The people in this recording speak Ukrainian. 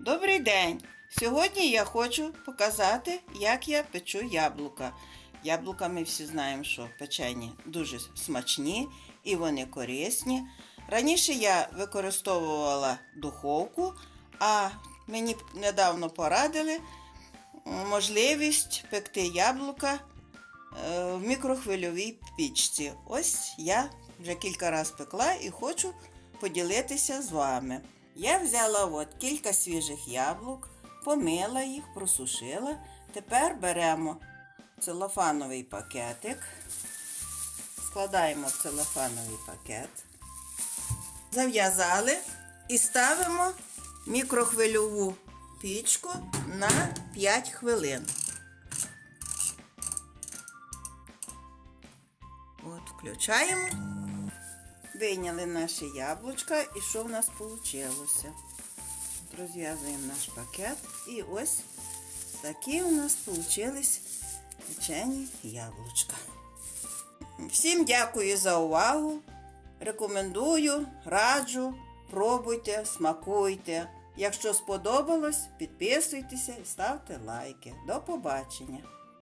Добрий день! Сьогодні я хочу показати, як я печу яблука. Яблука ми всі знаємо, що печені дуже смачні і вони корисні. Раніше я використовувала духовку, а мені недавно порадили можливість пекти яблука е, в мікрохвильовій пічці. Ось я вже кілька разів пекла і хочу поділитися з вами. Я взяла от кілька свіжих яблук, помила їх, просушила. Тепер беремо целофановий пакетик, складаємо в целофановий пакет, зав'язали і ставимо мікрохвильову пічку на 5 хвилин. От, включаємо. Вийняли наші яблучка і що в нас вийшло? Розв'язуємо наш пакет і ось такі у нас вийшли печені яблучка. Всім дякую за увагу. Рекомендую, раджу, пробуйте, смакуйте. Якщо сподобалось, підписуйтеся і ставте лайки. До побачення!